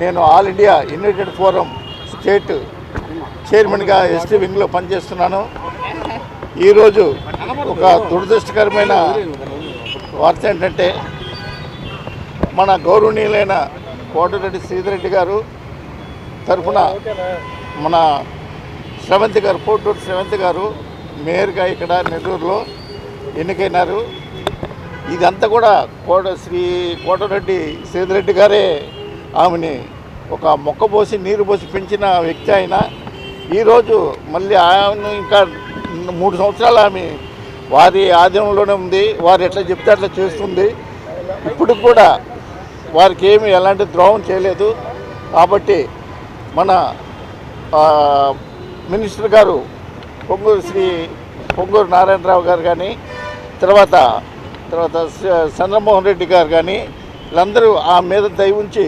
నేను all India united forum state చైర్మన్గా ST వింగ్లో పనిచేస్తున్నాను. ఈరోజు ఒక దురదృష్టకరమైన వార్త ఏంటంటే మన గౌరవనీయులైన కోటరెడ్డి శ్రీధరెడ్డి గారు తరఫున మన శ్రవంతి గారు కోటూరు శ్రవంతి గారు మేయర్గా ఇక్కడ నెల్లూరులో ఎన్నికైనారు. ఇదంతా కూడా కోట శ్రీ కోటరెడ్డి శ్రీధరెడ్డి గారే ఆమెని ఒక మొక్క పోసి నీరు పోసి పెంచిన వ్యక్తి ఆయన ఈరోజు మళ్ళీ ఆమెను ఇంకా మూడు సంవత్సరాలు ఆమె వారి ఆధీనంలోనే ఉంది. వారు ఎట్లా చెప్తే అట్లా చేస్తుంది. ఇప్పుడు కూడా వారికి ఏమి ఎలాంటి ద్రోహం చేయలేదు. కాబట్టి మన మినిస్టర్ గారు పొంగూరు శ్రీ పొంగూరు నారాయణరావు గారు కానీ తర్వాత తర్వాత చంద్రమోహన్ రెడ్డి గారు కానీ వీళ్ళందరూ ఆ మీద దయ ఉంచి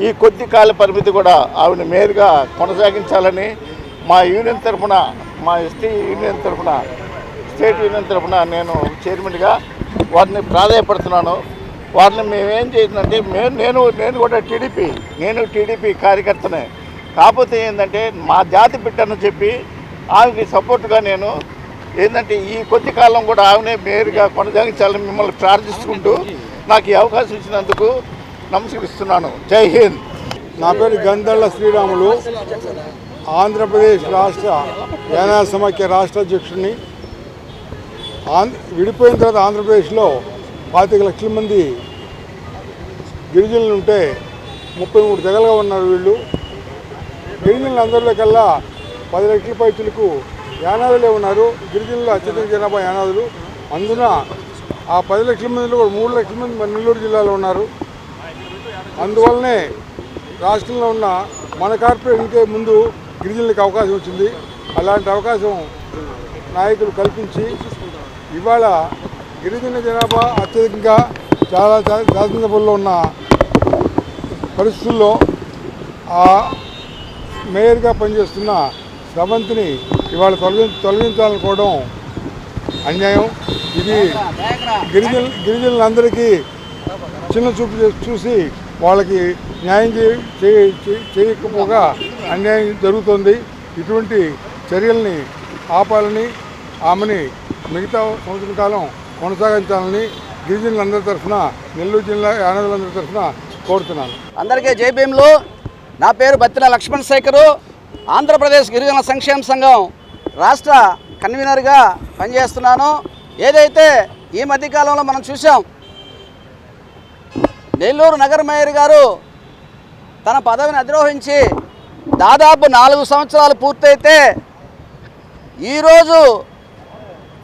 ఈ కొద్ది కాల పరిమితి కూడా ఆవిడ మేరుగా కొనసాగించాలని మా యూనియన్ తరఫున మా ఎస్టీ యూనియన్ తరఫున స్టేట్ యూనియన్ తరఫున నేను చైర్మన్గా వారిని ప్రాధాయపడుతున్నాను. వారిని మేమేం చేసిందంటే మేము నేను నేను కూడా టీడీపీ నేను టీడీపీ కార్యకర్తనే. కాకపోతే ఏంటంటే మా జాతి బిడ్డను చెప్పి ఆమెకి సపోర్ట్గా నేను ఏంటంటే ఈ కొద్ది కాలం కూడా ఆమెనే మేరుగా కొనసాగించాలని మిమ్మల్ని ప్రార్థించుకుంటూ నాకు ఈ అవకాశం ఇచ్చినందుకు నమస్కరిస్తున్నాను. జై హింద్. నా పేరు గంధళ్ళ శ్రీరాములు. ఆంధ్రప్రదేశ్ రాష్ట్ర యానా సమాఖ్య రాష్ట్ర అధ్యక్షుడిని. విడిపోయిన తర్వాత ఆంధ్రప్రదేశ్లో పాతిక లక్షల మంది గిరిజనులు ఉంటే ముప్పై మూడు తెగలుగా ఉన్నారు వీళ్ళు. గిరిజనులు అందరిలో కల్లా పది లక్షల పైచులకు యానాదులే ఉన్నారు. గిరిజనులు అత్యధిక జనాభా యానాదులు. అందున ఆ పది లక్షల మందిలో కూడా మూడు లక్షల మంది మన నెల్లూరు జిల్లాలో ఉన్నారు. అందువల్లనే రాష్ట్రంలో ఉన్న మన కార్పొరేషన్కే ముందు గిరిజనులకు అవకాశం వచ్చింది. అలాంటి అవకాశం నాయకులు కల్పించి ఇవాళ గిరిజన జనాభా అత్యధికంగా చాలా శాసనసభల్లో ఉన్న పరిస్థితుల్లో ఆ మేయర్గా పనిచేస్తున్న స్రవంతిని ఇవాళ తొలగి తొలగించాలనుకోవడం అన్యాయం. ఇది గిరిజన గిరిజనులందరికీ చిన్న చూపు చూసి వాళ్ళకి న్యాయం చేయ చేయకపోగా అన్యాయం జరుగుతుంది. ఇటువంటి చర్యల్ని ఆపాలని ఆమెని మిగతా సంవత్సరం కాలం కొనసాగించాలని గిరిజనులందరి తరఫున నెల్లూరు జిల్లా యానదులందరి తరఫున కోరుతున్నాను. అందరికీ జై నా పేరు బత్తిన లక్ష్మణ్ శేఖరు. ఆంధ్రప్రదేశ్ గిరిజన సంక్షేమ సంఘం రాష్ట్ర కన్వీనర్గా పనిచేస్తున్నాను. ఏదైతే ఈ మధ్యకాలంలో మనం చూసాం నెల్లూరు నగర మేయర్ గారు తన పదవిని అధిరోహించి దాదాపు నాలుగు సంవత్సరాలు పూర్తయితే ఈరోజు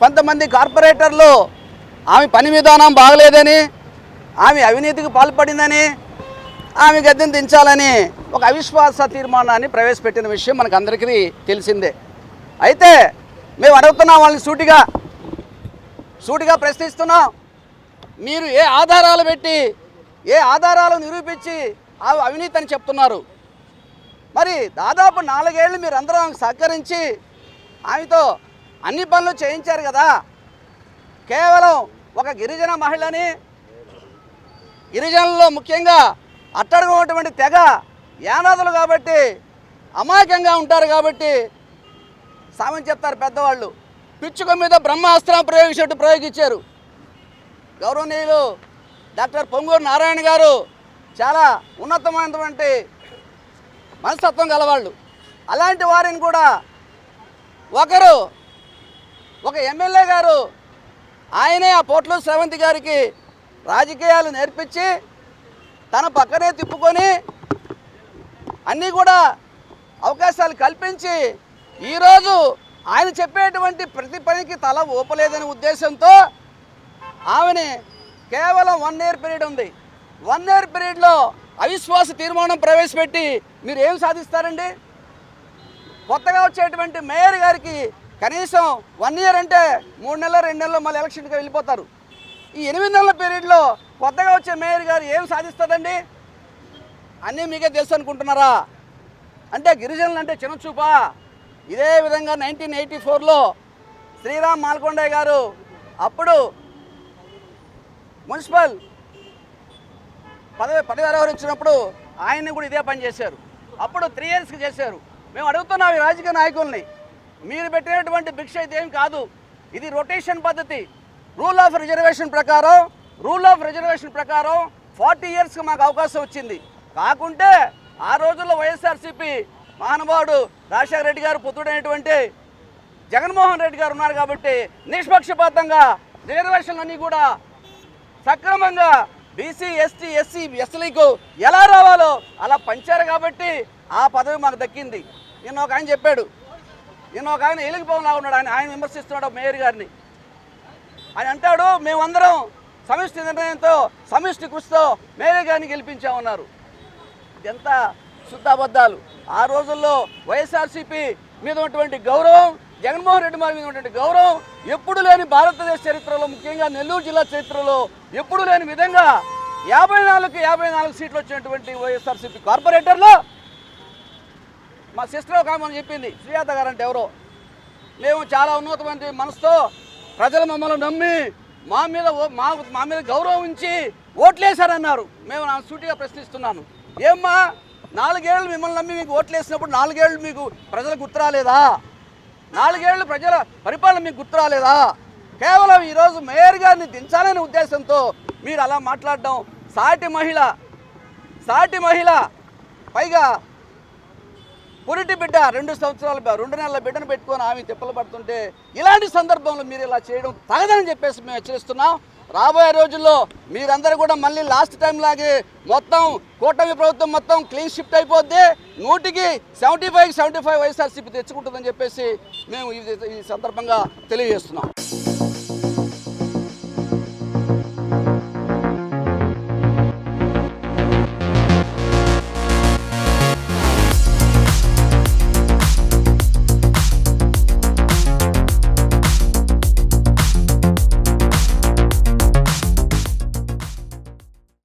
కొంతమంది కార్పొరేటర్లు ఆమె పని విధానం బాగలేదని ఆమె అవినీతికి పాల్పడిందని ఆమె గద్దెను దించాలని ఒక అవిశ్వాస తీర్మానాన్ని ప్రవేశపెట్టిన విషయం మనకు అందరికీ తెలిసిందే. అయితే మేము అడుగుతున్నాం వాళ్ళని సూటిగా సూటిగా ప్రశ్నిస్తున్నాం. మీరు ఏ ఆధారాలు పెట్టి ఏ ఆధారాలు నిరూపించి అవినీతి అని చెప్తున్నారు. మరి దాదాపు నాలుగేళ్ళు మీరందరూ ఆమెకు సహకరించి ఆమెతో అన్ని పనులు చేయించారు కదా. కేవలం ఒక గిరిజన మహిళని గిరిజనుల్లో ముఖ్యంగా అట్టడుగున్నటువంటి తెగ యానాదులు కాబట్టి అమాయకంగా ఉంటారు కాబట్టి సామెత చెప్తారు పెద్దవాళ్ళు. పిచ్చుక మీద బ్రహ్మాస్త్రం ప్రయోగించినట్టు ప్రయోగించారు. గౌరవనీయులు డాక్టర్ పొంగూరు నారాయణ గారు చాలా ఉన్నతమైనటువంటి మనస్తత్వం గలవాళ్ళు. అలాంటి వారిని కూడా ఒకరు ఒక ఎమ్మెల్యే గారు ఆయనే ఆ పోట్ల శ్రవంతి గారికి రాజకీయాలు నేర్పించి తన పక్కనే తిప్పుకొని అన్నీ కూడా అవకాశాలు కల్పించి ఈరోజు ఆయన చెప్పేటువంటి ప్రతి పనికి తల ఊపలేదనే ఉద్దేశంతో ఆమెని కేవలం వన్ ఇయర్ పీరియడ్ ఉంది. వన్ ఇయర్ పీరియడ్లో అవిశ్వాస తీర్మానం ప్రవేశపెట్టి మీరు ఏం సాధిస్తారండి? కొత్తగా వచ్చేటువంటి మేయర్ గారికి కనీసం వన్ ఇయర్ అంటే మూడు నెలలు రెండు నెలలు మళ్ళీ ఎలక్షన్కి వెళ్ళిపోతారు. ఈ ఎనిమిది నెలల పీరియడ్లో కొత్తగా వచ్చే మేయర్ గారు ఏం సాధిస్తుందండి అన్నీ మీకే తెలుసు అనుకుంటున్నారా? అంటే గిరిజనులు అంటే చిన్నచూపా? ఇదే విధంగా నైన్టీన్ ఎయిటీ ఫోర్లో శ్రీరామ్ మాల్కొండయ్య గారు అప్పుడు మున్సిపల్ పదవి పదవి వచ్చినప్పుడు ఆయన్ని కూడా ఇదే పని చేశారు. అప్పుడు త్రీ ఇయర్స్కి చేశారు. మేము అడుగుతున్నాం ఈ రాజకీయ నాయకుల్ని మీరు పెట్టినటువంటి భిక్ష అయితే ఏం కాదు. ఇది రొటేషన్ పద్ధతి. రూల్ ఆఫ్ రిజర్వేషన్ ప్రకారం రూల్ ఆఫ్ రిజర్వేషన్ ప్రకారం ఫార్టీ ఇయర్స్కి మాకు అవకాశం వచ్చింది. కాకుంటే ఆ రోజుల్లో వైఎస్ఆర్సీపీ మహానుభావుడు రాజశేఖర రెడ్డి గారు పుత్రుడైనటువంటి జగన్మోహన్ రెడ్డి గారు ఉన్నారు కాబట్టి నిష్పక్షపాతంగా రిజర్వేషన్లన్నీ కూడా సక్రమంగా బీసీ ఎస్టీ ఎస్సీ ఎస్సీలకు ఎలా రావాలో అలా పంచారు కాబట్టి ఆ పదవి మాకు దక్కింది. నిన్న ఒక ఆయన చెప్పాడు. నిన్న ఒక ఆయన ఎలిగిపోలా ఉన్నాడు. ఆయన ఆయన విమర్శిస్తున్నాడు మేయర్ గారిని. ఆయన అంటాడు మేమందరం సమిష్టి నిర్ణయంతో సమిష్టి కృషితో మేయర్ గారిని గెలిపించామన్నారు. ఇదంతా శుద్ధాబద్ధాలు. ఆ రోజుల్లో వైఎస్ఆర్సీపీ మీద ఉన్నటువంటి గౌరవం జగన్మోహన్ రెడ్డి గారి మీద ఉన్నటువంటి గౌరవం ఎప్పుడు లేని భారతదేశ చరిత్రలో ముఖ్యంగా నెల్లూరు జిల్లా చరిత్రలో ఎప్పుడు లేని విధంగా యాభై నాలుగు యాభై నాలుగు సీట్లు వచ్చినటువంటి వైఎస్ఆర్సీపీ కార్పొరేటర్లో. మా సిస్టర్ ఒక ఆమె చెప్పింది సుజాత గారు అంటే ఎవరో. మేము చాలా ఉన్నతమైన మనసుతో ప్రజలు మమ్మల్ని నమ్మి మా మీద ఓ- మా మా మీద గౌరవం ఉంచి ఓట్లేశారన్నారు. మేము నా సూటిగా ప్రశ్నిస్తున్నాను. ఏమ్మా నాలుగేళ్ళు మిమ్మల్ని నమ్మి మీకు ఓట్లేసినప్పుడు నాలుగేళ్ళు మీకు ప్రజలకు గుర్తురాలేదా నాలుగేళ్ళు ప్రజల పరిపాలన మీకు గుర్తు రాలేదా? కేవలం ఈరోజు మేయర్ గారిని దించాలనే ఉద్దేశంతో మీరు అలా మాట్లాడడం సాటి మహిళ సాటి మహిళ పైగా పురిటి బిడ్డ రెండు సంవత్సరాల రెండు నెలల బిడ్డను పెట్టుకొని ఆమె తిప్పలు పడుతుంటే ఇలాంటి సందర్భంలో మీరు ఇలా చేయడం తగదని చెప్పేసి మేము హెచ్చరిస్తున్నాం. రాబోయే రోజుల్లో మీరందరూ కూడా మళ్ళీ లాస్ట్ టైం లాగే మొత్తం కూటమి ప్రభుత్వం మొత్తం క్లీన్ షిఫ్ట్ అయిపోద్ది. నూటికి seventy five seventy five YSRCP తెచ్చుకుంటుందని చెప్పేసి మేము ఈ ఈ సందర్భంగా తెలియజేస్తున్నాం.